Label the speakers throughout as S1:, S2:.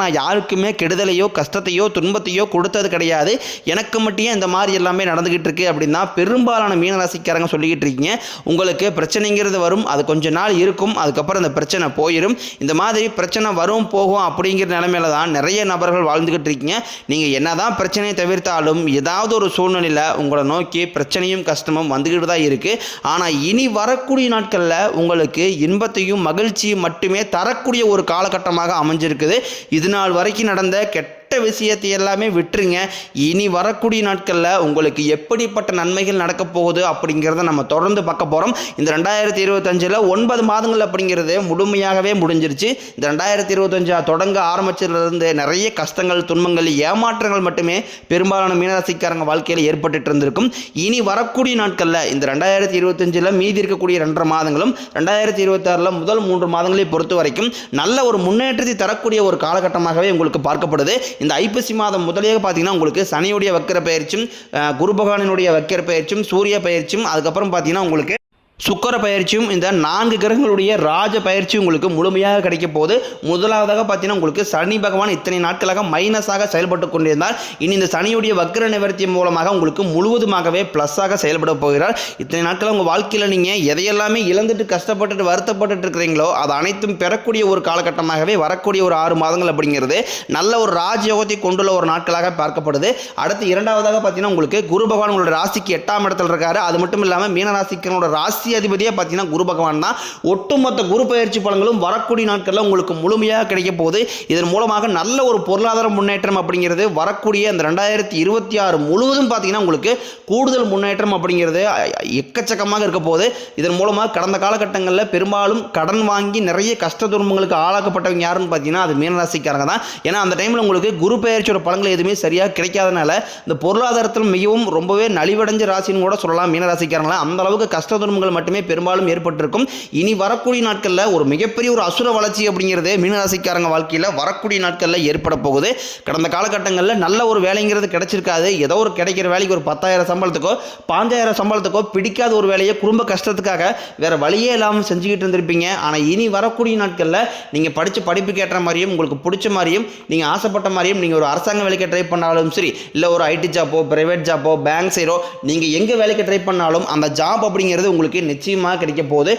S1: நான் யாருக்குமே கெடுதலையோ கஷ்டத்தையோ துன்பத்தையோ கொடுத்தது கிடையாது. எனக்கு மட்டும் இந்த மாதிரி எல்லாமே நடந்துக்கிட்டு இருக்கு அப்படின்னா பெரும்பாலான மீனராசிக்காரங்க சொல்லிக்கிட்டு இருக்கீங்க. உங்களுக்கு பிரச்சனைங்கிறது வரும் அது கொஞ்ச நாள் இருக்கும் அதுக்கப்புறம் இந்த பிரச்சனை போயிடும் இந்த மாதிரி பிரச்சனை வரும் போகும் அப்படிங்கிற நிலைமையில தான் நிறைய நபர்கள் வாழ்ந்துக்கிட்டு இருக்கீங்க. நீங்கள் என்னதான் பிரச்சனையை தவிர்த்தாலும் ஏதாவது ஒரு சூழ்நிலையில் உங்களை நோக்கி பிரச்சனையும் கஷ்டமும் வந்துக்கிட்டு தான் இருக்குது ஆனால் இனி வரக்கூடிய நாட்களில் உங்களுக்கு இன்பத்தையும் மகிழ்ச்சியும் மட்டுமே தரக்கூடிய ஒரு காலகட்டமாக அமைஞ்சிருக்குது. இது இதுநாள் வரைக்கும் நடந்த கெட்ட விஷயத்தை எல்லாமே விட்டுருங்க. இனி வரக்கூடிய நாட்களில் உங்களுக்கு எப்படிப்பட்ட நன்மைகள் நடக்க போகுது அப்படிங்கிறத நம்ம தொடர்ந்து பார்க்க போகிறோம் இந்த ரெண்டாயிரத்தி இருபத்தஞ்சில் ஒன்பது மாதங்கள் அப்படிங்கிறது முழுமையாகவே முடிஞ்சிருச்சு. இந்த ரெண்டாயிரத்தி இருபத்தஞ்சா தொடங்க ஆரம்பிச்சதுலேருந்து நிறைய கஷ்டங்கள் துன்பங்கள் ஏமாற்றங்கள் மட்டுமே பெரும்பாலான மீனராசிக்காரங்க வாழ்க்கையில் ஏற்பட்டுட்டு இருந்திருக்கும். இனி வரக்கூடிய நாட்களில் இந்த ரெண்டாயிரத்தி இருபத்தஞ்சில் மீதி இருக்கக்கூடிய ரெண்டரை மாதங்களும் ரெண்டாயிரத்தி இருபத்தாறில் முதல் மூன்று மாதங்களை பொறுத்த வரைக்கும் நல்ல ஒரு முன்னேற்றத்தை தரக்கூடிய ஒரு காலகட்டமாகவே உங்களுக்கு பார்க்கப்படுது. இந்த ஐப்பசி மாதம் முதலே பார்த்தீங்கன்னா உங்களுக்கு சனியுடைய வக்கர பயிற்சியும் குரு பகவானினுடைய வக்கர பயிற்சியும் சூரிய பயிற்சியும் அதுக்கப்புறம் பார்த்தீங்கன்னா உங்களுக்கு சுக்கர பயிற்சியும் இந்த நான்கு கிரகங்களுடைய ராஜ பயிற்சி உங்களுக்கு முழுமையாக கிடைக்க போது முதலாவதாக பார்த்தீங்கன்னா உங்களுக்கு சனி பகவான் இத்தனை நாட்களாக மைனஸாக செயல்பட்டு கொண்டிருந்தால் இனி இந்த சனியுடைய வக்கர நிவர்த்தி மூலமாக உங்களுக்கு முழுவதுமாகவே ப்ளஸ்ஸாக செயல்பட போகிறார். இத்தனை நாட்கள் உங்கள் வாழ்க்கையில் நீங்கள் எதையெல்லாமே இழந்துட்டு கஷ்டப்பட்டுட்டு வருத்தப்பட்டுட்டு இருக்கிறீங்களோ அது அனைத்தும் பெறக்கூடிய ஒரு காலகட்டமாகவே வரக்கூடிய ஒரு ஆறு மாதங்கள் அப்படிங்கிறது நல்ல ஒரு ராஜயோகத்தை கொண்டுள்ள ஒரு நாட்களாக பார்க்கப்படுது. அடுத்து இரண்டாவதாக பார்த்தீங்கன்னா உங்களுக்கு குரு பகவான் உங்களோட ராசிக்கு எட்டாம் இடத்துல இருக்காரு. அது மட்டும் இல்லாமல் மீனராசிக்கனோட ராசி ராசி அதிபதியாக பார்த்தீங்கன்னா குரு பகவான் தான். ஒட்டுமொத்த குரு பயிற்சி பலன்களும் வரக்கூடிய நாட்களில் உங்களுக்கு முழுமையாக கிடைக்க போகுது. இதன் மூலமாக நல்ல ஒரு பொருளாதார முன்னேற்றம் அப்படிங்கிறது வரக்கூடிய அந்த ரெண்டாயிரத்தி இருபத்தி ஆறு முழுவதும் பார்த்தீங்கன்னா உங்களுக்கு கூடுதல் முன்னேற்றம் அப்படிங்கிறது எக்கச்சக்கமாக இருக்க போகுது. இதன் மூலமாக கடந்த காலகட்டங்களில் பெரும்பாலும் கடன் வாங்கி நிறைய கஷ்ட துன்பங்களுக்கு ஆளாக்கப்பட்டவங்க யாருன்னு பார்த்தீங்கன்னா அது மீனராசிக்காரங்க தான். ஏன்னா அந்த டைமில் உங்களுக்கு குரு பெயர்ச்சியோட பலன்கள் எதுவுமே சரியாக கிடைக்காதனால இந்த பொருளாதாரத்தில் மிகவும் ரொம்பவே நலிவடைஞ்ச ராசின்னு கூட சொல்லலாம். மீனராசிக்காரங்களா அந்த அளவுக்கு கஷ்ட துன்பங்கள் நன்மைகள் மட்டுமே பெரும்பாலும் ஏற்பட்டிருக்கும். இனி வரக்கூடிய நாட்களில் ஒரு மிகப்பெரிய ஒரு அசுர வளர்ச்சி அப்படிங்கிறது மீனராசிக்காரங்க வாழ்க்கையில் வரக்கூடிய நாட்களில் ஏற்பட போகுது. கடந்த காலகட்டங்களில் நல்ல ஒரு வேலைங்கிறது கிடைச்சிருக்காது. ஏதோ ஒரு கிடைக்கிற வேலைக்கு ஒரு பத்தாயிரம் சம்பளத்துக்கோ பாஞ்சாயிரம் சம்பளத்துக்கோ பிடிக்காத ஒரு வேலையை குடும்ப கஷ்டத்துக்காக வேற வழியே இல்லாமல் செஞ்சுக்கிட்டு இருந்திருப்பீங்க. ஆனால் இனி வரக்கூடிய நாட்களில் நீங்கள் படித்த படிப்புக்கு ஏற்ற மாதிரியும் உங்களுக்கு பிடிச்ச மாதிரியும் நீங்கள் ஆசைப்பட்ட மாதிரியும் நீங்கள் ஒரு அரசாங்க வேலைக்கு ட்ரை பண்ணாலும் சரி இல்லை ஒரு ஐடி ஜாப்போ ப்ரைவேட் ஜாப்போ பேங்க் சைடோ நீங்கள் எங்கே வேலைக்கு ட்ரை பண்ணாலும் அந்த ஜாப் அப்படிங்கிறது உங்களுக்கு நிச்சயமாக கிடைக்க போகுது.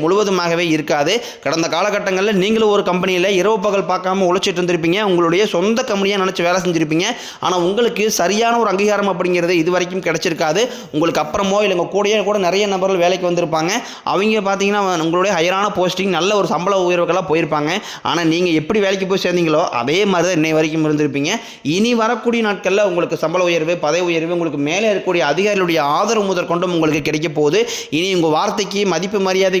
S1: முழுவதுமாகவே இருக்காது. கடந்த காலகட்டங்களில் நீங்களும் ஒரு கம்பெனியில் இரவு பகல் பார்க்காம உழைச்சிட்டு இருந்திருப்பீங்க. உங்களுடைய சொந்த கம்பெனியாக நினச்சி வேலை செஞ்சுருப்பீங்க. ஆனால் உங்களுக்கு சரியான ஒரு அங்கீகாரம் அப்படிங்கிறது இது வரைக்கும் கிடச்சிருக்காது. உங்களுக்கு அப்புறமோ இல்லை உங்கள் கூடயே கூட நிறைய நபர்கள் வேலைக்கு வந்திருப்பாங்க. அவங்க பார்த்தீங்கன்னா உங்களுடைய ஹையரான போஸ்டிங் நல்ல ஒரு சம்பள உயர்வுகளாக போயிருப்பாங்க. ஆனால் நீங்கள் எப்படி வேலைக்கு போய் சேர்ந்தீங்களோ அதே மாதிரி தான் இன்னை வரைக்கும் இருந்திருப்பீங்க. இனி வரக்கூடிய நாட்களில் உங்களுக்கு சம்பள உயர்வு பதவி உயர்வு உங்களுக்கு மேலே இருக்கக்கூடிய அதிகாரிகளுடைய ஆதரவு முதற்கொண்டும் உங்களுக்கு கிடைக்க போகுது. இனி உங்கள் வார்த்தைக்கு மதிப்பு மரியாதை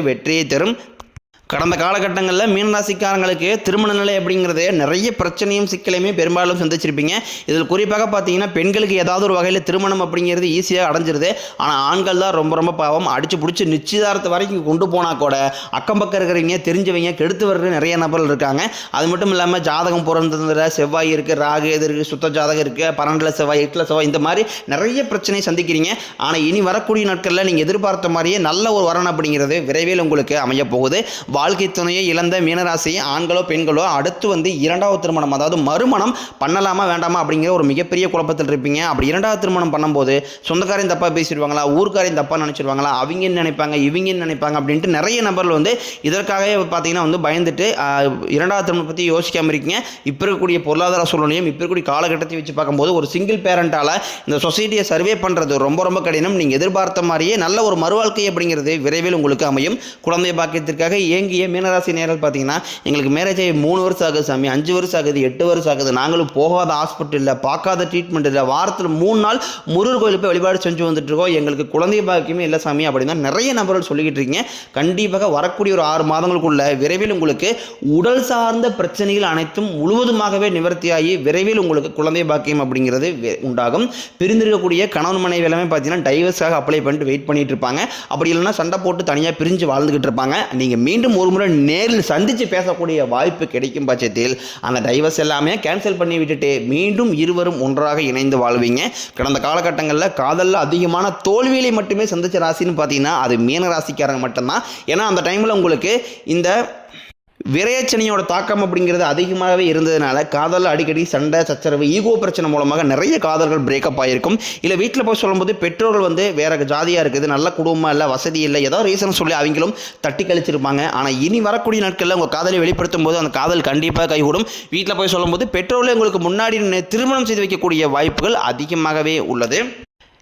S1: வெற்றியை தரும் கடந்த காலகட்டங்களில் மீனராசிக்காரங்களுக்கு திருமண நிலை அப்படிங்கிறது நிறைய பிரச்சனையும் சிக்கலையுமே பெரும்பாலும் சந்திச்சிருப்பீங்க. இதில் குறிப்பாக பார்த்தீங்கன்னா பெண்களுக்கு ஏதாவது ஒரு வகையில் திருமணம் அப்படிங்கிறது ஈஸியாக அடைஞ்சிருது. ஆனால் ஆண்கள் தான் ரொம்ப ரொம்ப பாவம். அடிச்சு பிடிச்சி நிச்சயதார்த்த வரைக்கும் கொண்டு போனால் கூட அக்கம் பக்கம் இருக்கிறவங்க தெரிஞ்சவங்க கெடுத்து வர்ற நிறைய நபர்கள் இருக்காங்க. அது மட்டும் இல்லாமல் ஜாதகம் பிறந்ததுல செவ்வாய் இருக்குது ராகு எது இருக்குது சுத்த ஜாதகம் இருக்குது பன்னெண்டில் செவ்வாய் எட்டில் செவ்வாய் இந்த மாதிரி நிறைய பிரச்சனையை சந்திக்கிறீங்க. ஆனால் இனி வரக்கூடிய நாட்களில் நீங்கள் எதிர்பார்த்த மாதிரியே நல்ல ஒரு வரன் அப்படிங்கிறது விரைவில் உங்களுக்கு அமைய போகுது. வாழ்க்கை துணையை இழந்த மீனராசி ஆண்களோ பெண்களோ அடுத்து வந்து இரண்டாவது திருமணம் அதாவது மறுமணம் பண்ணலாமா வேண்டாமா அப்படிங்கிற ஒரு மிகப்பெரிய குழப்பத்தில் இருப்பீங்க. அப்படி இரண்டாவது திருமணம் பண்ணும்போது சொந்தக்காரையும் தப்பாக பேசிடுவாங்களா ஊர்க்காரையும் தப்பாக நினச்சிடுவாங்களா அவங்க நினைப்பாங்க இவங்க நினைப்பாங்க அப்படின்ட்டு நிறைய நபர்கள் வந்து இதற்காகவே பார்த்தீங்கன்னா வந்து பயந்துட்டு இரண்டாவது திருமணம் பற்றி யோசிக்காமல் இருக்கீங்க. இப்போ இருக்கக்கூடிய பொருளாதார சூழ்நிலையும் இப்போ இருக்கக்கூடிய காலகட்டத்தை வச்சு பார்க்கும்போது ஒரு சிங்கிள் பேரண்டால் இந்த சொசைட்டியை சர்வே பண்ணுறது ரொம்ப ரொம்ப கடினம். நீங்கள் எதிர்பார்த்த மாதிரியே நல்ல ஒரு மறுவாழ்க்கை அப்படிங்கிறது விரைவில் உங்களுக்கு அமையும். குழந்தை பாக்கியத்திற்காக ஏங்கிய மீனராசி நேரம் பார்த்தீங்கன்னா எங்களுக்கு மேரேஜ் ஆகி மூணு வருஷம் ஆகுது சாமி அஞ்சு வருஷம் ஆகுது எட்டு வருஷம் ஆகுது. நாங்களும் போகாத ஹாஸ்பிட்டலில் பார்க்காத ட்ரீட்மெண்ட் இல்லை வாரத்தில் மூணு நாள் முருகர் கோயிலுக்கு போய் வழிபாடு செஞ்சு வந்துட்டு இருக்கோம். எங்களுக்கு குழந்தை பாக்கியமே இல்லை சாமி அப்படின்னு தான் நிறைய நபர்கள் சொல்லிக்கிட்டு இருக்கீங்க. கண்டிப்பாக வரக்கூடிய ஒரு ஆறு மாதங்களுக்குள்ள விரைவில் உங்களுக்கு உடல் சார்ந்த பிரச்சனைகள் அனைத்தும் முழுவதுமாகவே நிவர்த்தியாகி விரைவில் உங்களுக்கு குழந்தை பாக்கியம் அப்படிங்கிறது உண்டாகும். பிரிந்திருக்கக்கூடிய கணவன் மனைவி எல்லாமே பார்த்தீங்கன்னா டைவர்ஸாக அப்ளை பண்ணிட்டு வெயிட் பண்ணிட்டு இருப்பாங்க. அப்படி இல்லைன்னா சண்டை போட்டு தனியாக பிரிஞ்சு வாழ்ந்துகிட்டு இருப்பாங்க. நீங்கள் மீண்டும் ஒரு முறை நேரில் சந்தித்து பேசக்கூடிய வாய்ப்பு கிடைக்கும் பட்சத்தில் அந்த டைவர்ஸ் எல்லாமே கேன்சல் பண்ணி விட்டுட்டு மீண்டும் இருவரும் ஒன்றாக இணைந்து வாழ்வீங்க. கடந்த காலகட்டங்களில் காதலில் அதிகமான தோல்விகளை மட்டுமே சந்தித்த ராசின்னு பார்த்தீங்கன்னா அது மீன ராசிக்காரங்க மட்டும்தான். ஏன்னா அந்த டைமில் உங்களுக்கு இந்த விரையச்சனியோட தாக்கம் அப்படிங்கிறது அதிகமாகவே இருந்ததுனால காதலில் அடிக்கடி சண்டை சச்சரவு ஈகோ பிரச்சனை மூலமாக நிறைய காதல்கள் பிரேக்கப் ஆகிருக்கும் இல்லை வீட்டில் போய் சொல்லும்போது பெற்றோர்கள் வந்து வேற ஜாதியாக இருக்குது நல்ல குடும்பம் இல்லை வசதி இல்லை ஏதோ ரீசன் சொல்லி அவங்களும் தட்டி கழிச்சிருப்பாங்க. ஆனால் இனி வரக்கூடிய நாட்களில் உங்கள் காதலை வெளிப்படுத்தும் போது அந்த காதல் கண்டிப்பாக கைகூடும். வீட்டில் போய் சொல்லும்போது பெற்றோர்களே உங்களுக்கு முன்னாடி திருமணம் செய்து வைக்கக்கூடிய வாய்ப்புகள் அதிகமாகவே உள்ளது.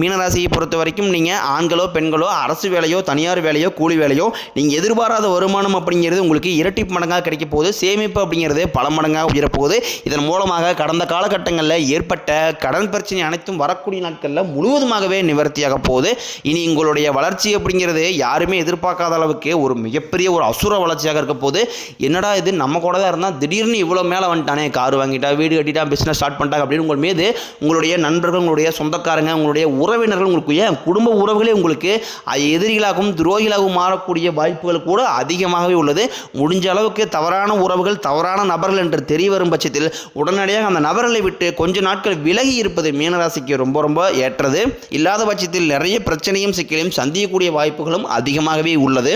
S1: மீனராசியை பொறுத்த வரைக்கும் நீங்கள் ஆண்களோ பெண்களோ அரசு வேலையோ தனியார் வேலையோ கூலி வேலையோ நீங்கள் எதிர்பாராத வருமானம் அப்படிங்கிறது உங்களுக்கு இரட்டி மடங்காக கிடைக்க போகுது. சேமிப்பு அப்படிங்கிறது பல மடங்காக உயரப்போகுது இதன் மூலமாக கடந்த காலகட்டங்களில் ஏற்பட்ட கடன் பிரச்சனை அனைத்தும் வரக்கூடிய நாட்களில் முழுவதுமாகவே நிவர்த்தியாக போகுது. இனி உங்களுடைய வளர்ச்சி அப்படிங்கிறது யாருமே எதிர்பார்க்காத அளவுக்கு ஒரு மிகப்பெரிய ஒரு அசுர வளர்ச்சியாக இருக்க போது என்னடா இது? நம்ம கூட தான் இருந்தால் திடீர்னு இவ்வளோ மேலே வந்துட்டானே. கார் வாங்கிட்டா வீடு கட்டிட்டா பிஸ்னஸ் ஸ்டார்ட் பண்ணிட்டாங்க அப்படின்னு உங்கள் மீது உங்களுடைய நண்பர்கள் உங்களுடைய சொந்தக்காரங்க உங்களுடைய உறவினர்கள் உங்களுக்கு ஏன் குடும்ப உறவுகளே உங்களுக்கு எதிரிகளாகவும் துரோகிகளாகவும் மாறக்கூடிய வாய்ப்புகள் கூட அதிகமாகவே உள்ளது. முடிஞ்ச அளவுக்கு தவறான உறவுகள் தவறான நபர்கள் என்று தெரிய வரும் பட்சத்தில் உடனடியாக அந்த நபர்களை விட்டு கொஞ்ச நாட்கள் விலகி இருப்பது மீனராசிக்கு ரொம்ப ரொம்ப ஏற்றது. இல்லாத பட்சத்தில் நிறைய பிரச்சனையும் சிக்கலையும் சந்திக்கக்கூடிய வாய்ப்புகளும் அதிகமாகவே உள்ளது.